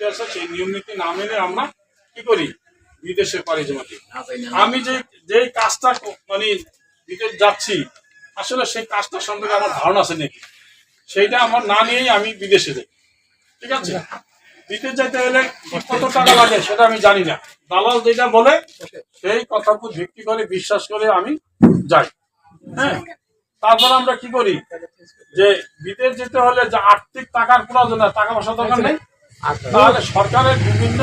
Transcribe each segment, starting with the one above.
নীতি আছে সেই নিয়ম নীতি না মেনে আমরা কি করি? বিদেশে পাড়ি জমা দিই আমি যে যেই কাজটা মানে বিদেশ যাচ্ছি আসলে সেই কাজটা সম্পর্কে আমার ধারণা আছে নাকি? সেইটা আমার না নিয়েই আমি বিদেশে যাই। ঠিক আছে? বিদেশ যেতে হলে কত টাকা লাগে সেটা আমি জানি না। দালাল যেটা বলে সেই কথা উপর ভিত্তি করে বিশ্বাস করে আমি যাই। হ্যাঁ? তারপর আমরা কি করি? যে বিদেশ যেতে হলে যে আর্থিক টাকার প্রয়োজন টাকা পয়সা দরকার নেই। তাহলে সরকারের বিভিন্ন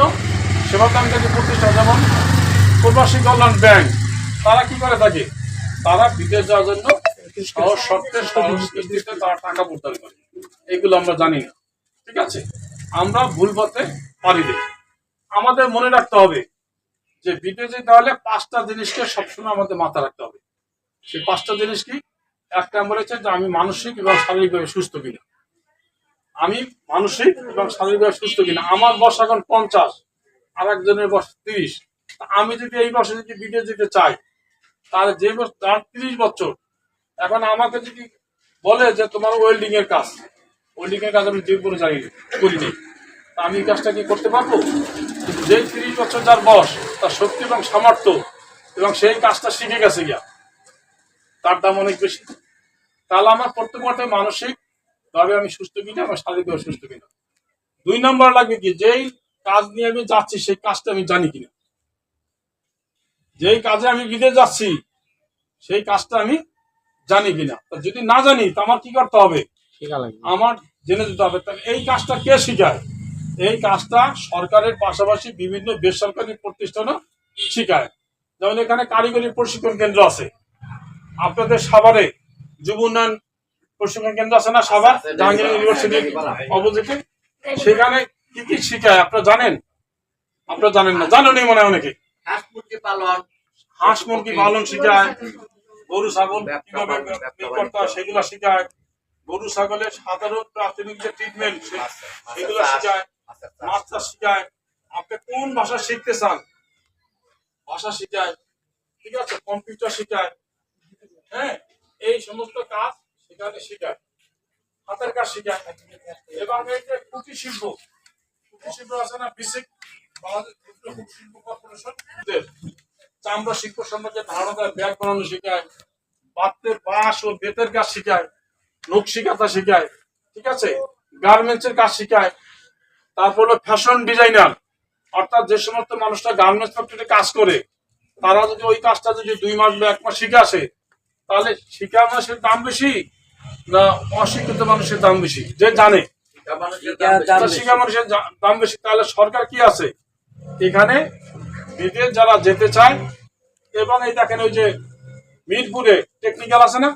সেবাকাঙ্ক্ষী প্রতিষ্ঠান, যেমন প্রবাসী কল্যাণ ব্যাংক, তারা কি করে থাকে? তারা বিদেশ যাওয়ার জন্য সহজ শর্তে সহজ তারা টাকা প্রদান করে। এগুলো আমরা জানি না। ঠিক আছে? আমরা ভুল পথে পারি দিই আমাদের মনে রাখতে হবে যে বিদেশে তাহলে পাঁচটা জিনিসকে সবসময় আমাদের মাথায় রাখতে হবে। সেই পাঁচটা জিনিস কি? এক নম্বর হচ্ছে যে আমি মানসিক এবং শারীরিকভাবে সুস্থ কিনা। আমি মানসিক এবং শারীরিকভাবে সুস্থ কিনা? আমার বয়স এখন পঞ্চাশ আর একজনের বয়স তিরিশ। আমি যদি এই বয়সে যদি বিদেশ যেতে চাই, তাহলে যে তার তিরিশ বছর। এখন আমাকে যদি বলে যে তোমার ওয়েল্ডিং এর কাজ ওয়েল্ডিং এর কাজ আমি জীবনে জানি, করিনি। তা আমি কাজটা কি করতে পারব? যে তিরিশ বছর যার বয়স, তার শক্তি এবং সামর্থ্য এবং সেই কাজটা শিখে গেছে গিয়া, তার দাম অনেক বেশি। তাহলে আমার প্রত্যেক মুহূর্তে মানসিক ভাবে আমি সুস্থ কিনা আমার শারীরিকভাবে সুস্থ কিনা। দুই নম্বর লাগবে কি যেই কাজ নিয়ে আমি যাচ্ছি সেই কাজটা আমি জানি কিনা। যেই কাজে আমি বিদেশ যাচ্ছি সেই কাজটা আমি জানি কিনা। যদি না জানি তো আমার কি করতে হবে? আমার জেনে যেতে হবে। তাহলে এই কাজটা কে শিখায়? এই কাজটা সরকারের পাশাপাশি বিভিন্ন বেসরকারি প্রতিষ্ঠানও শিখায়। যেমন এখানে কারিগরি প্রশিক্ষণ কেন্দ্র আছে। আপনাদের সাভারে যুব উন্নয়ন প্রশিক্ষণ কেন্দ্র আছে না সাভার জাহাঙ্গীর ইউনিভার্সিটির অপোজিটে সেখানে কি কি শিখায়? আপনারা জানেন? আপনারা জানেন না? জানেনই মনে হয় অনেকে। হাঁস মুরগি পালন। হাঁস মুরগি পালন শিখায়। গরু ছাগল কীভাবে করতে হয় সেগুলো শিখায়। গরু ছাগলের সাধারণ প্রাথমিক যে ট্রিটমেন্ট সেগুলো শিখায়। মাছ চাষ শিখায়। আপনি কোন ভাষা শিখতে চান? ভাষা শিখায়। ঠিক আছে কম্পিউটার শিখায়। হ্যাঁ এই সমস্ত কাজ সেখানে শিখায় হাতের কাজ শিখায় এবং এই যে কুটির শিল্প কুটির শিল্প আছে না শিল্প শিল্প সম্পর্কে শেখায় বাঁশ ও বেতের কাজ শেখায় ঠিক আছে? গার্মেন্টসের কাজ তারপর ফ্যাশন ডিজাইনার অর্থাৎ যে সমস্ত মানুষরা গার্মেন্টস ফ্যাক্টরিতে কাজ করে, তারা যদি ওই কাজটা যদি দুই মাস বা এক মাস শিখে আসে, তাহলে শিখা দাম বেশি। না অশিক্ষিত মানুষের দাম বেশি। যে জানে। শিখা মানুষের দাম বেশি তাহলে সরকার কি আছে? এখানে বিদেশ যারা যেতে চায় এবং এই দেখেন ওই যে মিরপুরে টেকনিক্যাল আছে না?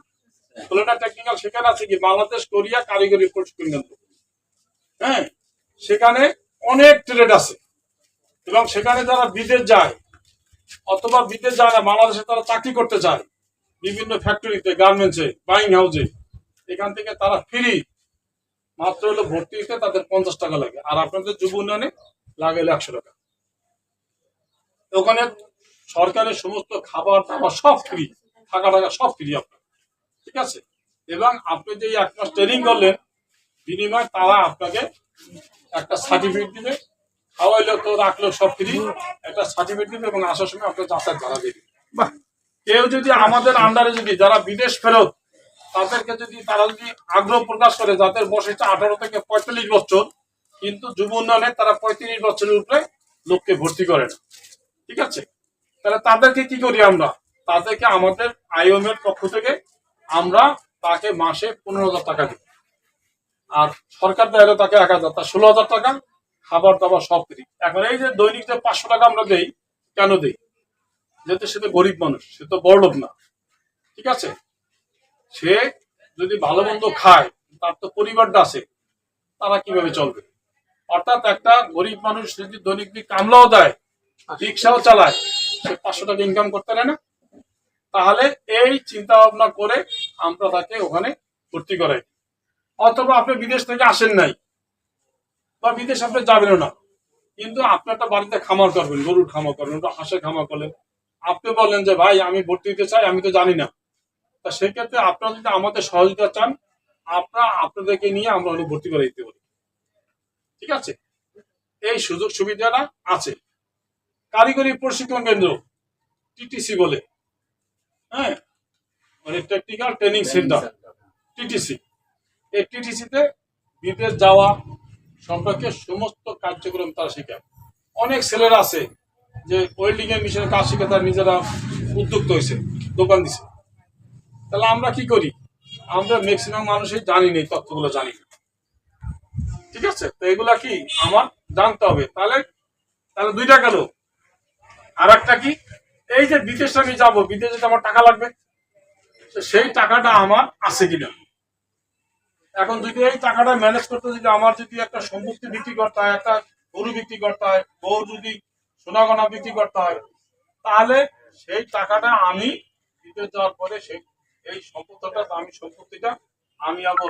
ষোলোটা টেকনিক্যাল সেখানে আছে কি? বাংলাদেশ কোরিয়া কারিগরি প্রশিক্ষণ কেন্দ্র হ্যাঁ? সেখানে অনেক ট্রেড আছে। এবং সেখানে যারা বিদেশ যায় অথবা বিদেশ যায় না বাংলাদেশে তারা চাকরি করতে চায় বিভিন্ন ফ্যাক্টরিতে গার্মেন্টসে বাইং হাউসে এখান থেকে তারা ফ্রি। মাত্র হলো ভর্তি হতে তাদের পঞ্চাশ টাকা লাগে। আর আপনাদের যুব উন্নয়নে লাগে হলো একশো টাকা। ওখানে সরকারের সমস্ত খাবার দাবার সব ফ্রি। থাকা টাকা সব ফ্রি আপনার। ঠিক আছে? এবং আপনি যে এক মাস ট্রেনিং করলেন বিনিময়ে তারা আপনাকে একটা সার্টিফিকেট দিবে। খাওয়াইলো তো রাখল সব ফ্রি। একটা সার্টিফিকেট দিবে এবং আসার সময় আপনার যাতায়াত ভাড়া দেবে। কেউ যদি আমাদের আন্ডারে যদি যারা বিদেশ ফেরত তাদেরকে যদি তারা যদি আগ্রহ প্রকাশ করে যাদের বয়স হচ্ছে আঠারো থেকে পঁয়তাল্লিশ বছর, কিন্তু যুব উন্নয়নে তারা পঁয়ত্রিশ বছরের উপরে লোককে ভর্তি করে না। ঠিক আছে? তাহলে তাদেরকে কি করি আমরা? তাদেরকে আমাদের আইএম এর পক্ষ থেকে আমরা তাকে মাসে পনেরো হাজার টাকা দিই। আর সরকার দেয় তাকে এক হাজার, তা ষোলো হাজার টাকা, খাবার দাবার সব ফ্রি এখন এই যে দৈনিক যে পাঁচশো টাকা আমরা দেই, কেন দেই? যেহেতু সে তো গরিব মানুষ, সে তো বড় লোক না। ঠিক আছে? সে যদি ভালো মন্দ খায়, তার তো পরিবারটা আছে, তারা কীভাবে চলবে? অর্থাৎ একটা গরিব মানুষ যদি দৈনিক দিক কামলাও দেয়, রিক্সাও চালায়, সে পাঁচশো টাকা ইনকাম করতে পারে না। তাহলে এই চিন্তা ভাবনা করে আমরা তাকে ওখানে ভর্তি করাই। অথবা আপনি বিদেশ থেকে আসেন নাই, বা বিদেশ আপনি যাবেনও না, কিন্তু আপনি একটা বাড়িতে খামার করবেন, গরুর খামার করবেন হাঁসের খামার করলেন। আপনি বললেন যে, ভাই, আমি ভর্তি দিতে চাই, আমি তো জানি না। তা সেক্ষেত্রে আপনারা যদি আমাদের সহযোগিতা চান আপনারা আপনাদেরকে নিয়ে আমরা উনি ভর্তি করে দিতে পারি। ঠিক আছে? এই সুযোগ সুবিধাটা আছে। কারিগরি প্রশিক্ষণ কেন্দ্র টিটিসি বলে। হ্যাঁ? মানে টেকনিক্যাল ট্রেনিং সেন্টার টিটিসি। এই টিটিসিতে বিদেশ যাওয়া সম্পর্কে সমস্ত কার্যক্রম তারা শেখায়। অনেক ছেলেরা আছে যে ওয়েল্ডিং এর মিশনের কাজ শিখে তারা নিজেরা উদ্যোক্ত হয়েছে দোকান দিছে। তাহলে আমরা কি করি? আমরা ম্যাক্সিমাম মানুষই জানি না এই তথ্যগুলো জানি না। ঠিক আছে? তো এগুলা কি আমার জানতে হবে। তাহলে তাহলে দুইটা গেল। আর একটা কি? এই যে বিদেশে আমি যাব, বিদেশে আমার টাকা লাগবে। সেই টাকাটা আমার আছে কিনা? এখন যদি এই টাকাটা ম্যানেজ করতে যদি আমার যদি একটা সম্পত্তি বিক্রি করতে হয়, একটা গরু বিক্রি করতে হয়, বউ যদি সোনা গয়না বিক্রি করতে হয়, তাহলে সেই টাকাটা আমি দিতে যাওয়ার পরে সেই এই সম্পত্তিটা আমি সম্পত্তিটা, আমি আবার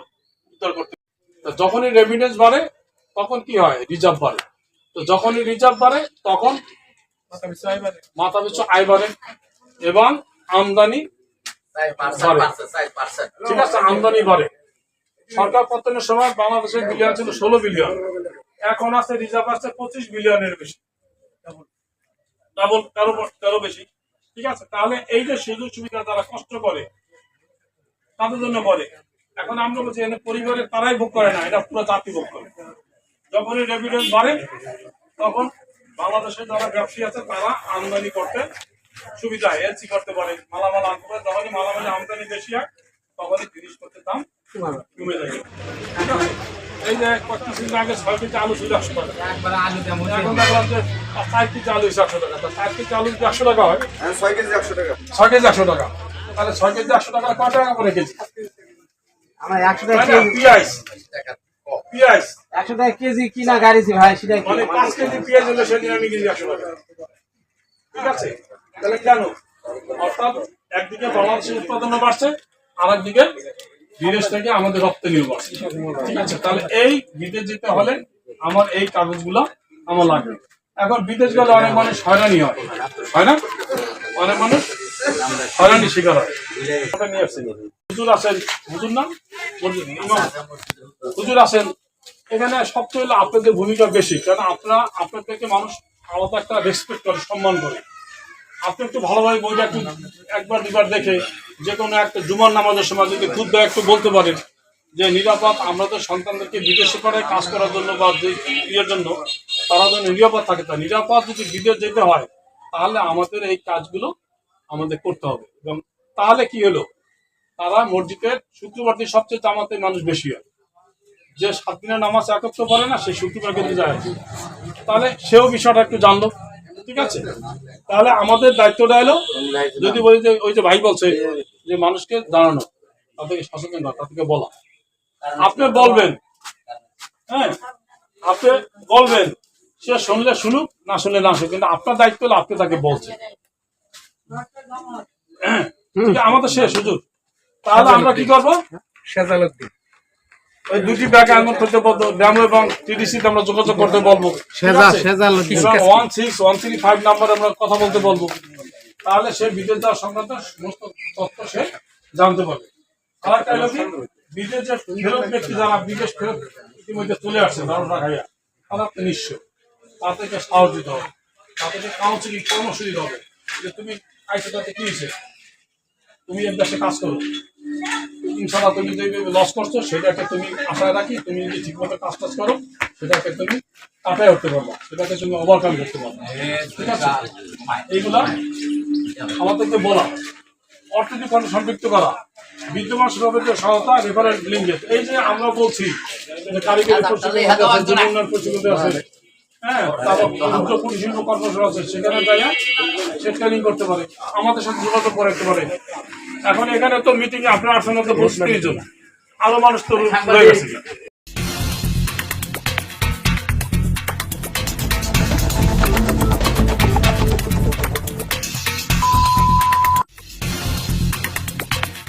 উদ্ধার করতে যখনই রেভিডেন্স বাড়ে, তখন কি হয়? রিজার্ভ বাড়ে। তো যখনই রিজার্ভ বাড়ে, তখন মাথা পিছু আয় বাড়ে এবং আমদানি ঠিক আছে? আমদানি বাড়ে। সরকার পতনের সময় বাংলাদেশের বিলিয়ন ছিল ষোলো বিলিয়ন। এখন আছে রিজার্ভ আছে পঁচিশ বিলিয়নের বেশি। ডাবল তেরো তেরো বেশি। ঠিক আছে? তাহলে এই যে সুযোগ সুবিধা যারা কষ্ট করে তাদের জন্য করে এখন আমরা বলছি এখানে পরিবারের তারাই ভোগ করে না এটা পুরো জাতি ভোগ করে। যখনই রেভিডেন্স বাড়ে তখন বাংলাদেশের যারা ব্যবসায়ী আছে তারা আমদানি করতে সুবিধা হয়। এলসি করতে পারে মালামাল আনতে পারে। যখনই মালামাল আমদানি বেশি হয় তখনই জিনিসপত্রের দাম কমে যায়? এই যে কয়েকদিন আগে ছয় কেজি আলু ছিল একশো টাকা। এখন দেখলাম যে চার কেজি আলু একশো টাকা। তা চার কেজি আলু একশো টাকা হয় হ্যাঁ ছয় কেজি একশো টাকা। ছয় কেজি একশো টাকা। তাহলে ছয় কেজি একশো টাকা কয় টাকা করে কেজি? আমার একশো টাকা পিঁয়াজ। পিঁয়াজ। একশো টাকা কেজি কিনা গাড়িছি ভাই সেটা কি মানে পাঁচ কেজি পেঁয়াজ হলে সেদিন আমি কেজি একশো টাকা। ঠিক আছে? তাহলে কেন অর্থাৎ একদিকে বাংলাদেশের উৎপাদনও বাড়ছে আর একদিকে বিদেশ থেকে আমাদের রপ্তানিও বাড়ছে। ঠিক আছে? তাহলে এই বিদেশ যেতে হলে আমার এই কাগজগুলো আমার লাগবে। এখন বিদেশ গেলে অনেক মানুষ হয়রানি হয়। হয় না? অনেক মানুষ হয়রানি শিকার হয়। নিয়ে আসছেন হুজুর আছেন হুজুর না হুজুর, ইমাম। এখানে সবচেয়ে হলো আপনাদের ভূমিকা বেশি কারণ আপনারা আপনাদেরকে মানুষ আলাদা একটা রেসপেক্ট করে সম্মান করে। আপনি একটু ভালোভাবে বইটা একটু একবার দুবার দেখে যে কোনো একটা জুমার নামাজের সময় যদি খুব একটু বলতে পারেন যে নিরাপদ আমরা তো সন্তানদেরকে বিদেশে পাঠাই কাজ করার জন্য বা ইয়ের জন্য তারা যেন নিরাপদ থাকে। তা নিরাপদ যদি বিদেশ যেতে হয় তাহলে আমাদের এই কাজগুলো আমাদের করতে হবে। এবং তাহলে কি হলো? তারা মসজিদের শুক্রবার সবচেয়ে জামাতে মানুষ বেশি হয়। যে সাত দিনের নামাজ একত্র পড়ে না সে শুক্রবার কিন্তু যায় তাহলে সেও বিষয়টা একটু জানলো, ঠিক আছে? তাহলে আমাদের দায়িত্বটা এলো, যদি বলি যে ওই যে ভাই বলছে যে মানুষকে জানানো, তাদেরকে সচেতন করা, তাদেরকে বলা। আপনি বলবেন হ্যাঁ? আপনি বলবেন, সে শুনলে শুনুক, না শুনলে না শুনুক, কিন্তু আপনার দায়িত্ব হলো আপনি তাকে বলছেন। আমাদের শেষ হুজুর। তাহলে আমরা কি করব? ওই দুটি ব্যাগ আঙ্গুল করতে বলব ড্যাম এবং টিডিসিতে আমরা যোগাযোগ করতে বলব। One six one three five number আমরা কথা বলতে বলব। তাহলে সে বিদেশ যাওয়ার সংক্রান্ত সমস্ত তথ্য সে জানতে পারবে। আর একটা হলো কি? বিদেশ যে ফেরত ব্যক্তি যারা বিদেশ ফেরত ইতিমধ্যে চলে আসছে তারা তাদেরকে সাহস দিতে হবে। তাদেরকে কাউন্সিলিং পরামর্শ দিতে হবে যে তুমি তাতে কি হয়েছে? তুমি এর দেশে কাজ করো। ইনশাল্লাহ তুমি যে লস করছ সেটাকে তুমি আশায় রাখি তুমি যদি ঠিক মতো কাজ টাজ করো সেটাকে তুমি কাটায় উঠতে পারবা। সেটাকে তুমি ওভারকাম করতে পারবা। ঠিক আছে? এইগুলা আমাদেরকে বলা। অর্থনৈতিক খণ্ড সম্পৃক্ত করা। বিদ্যমান সভাপতির সহায়তা রেফারেন্ট লিঙ্কেজ এই যে আমরা বলছি যে কারিগরি প্রশিক্ষণ আছে। হ্যাঁ তারপর কর্মশালা আছে সেখানে যাইয়া সে ট্রেনিং করতে পারে আমাদের সাথে যোগাযোগ পারে এখন এখানে তো মিটিং এ আপনার আসলে তো বসতে আরও মানুষ তো রয়ে গেছে।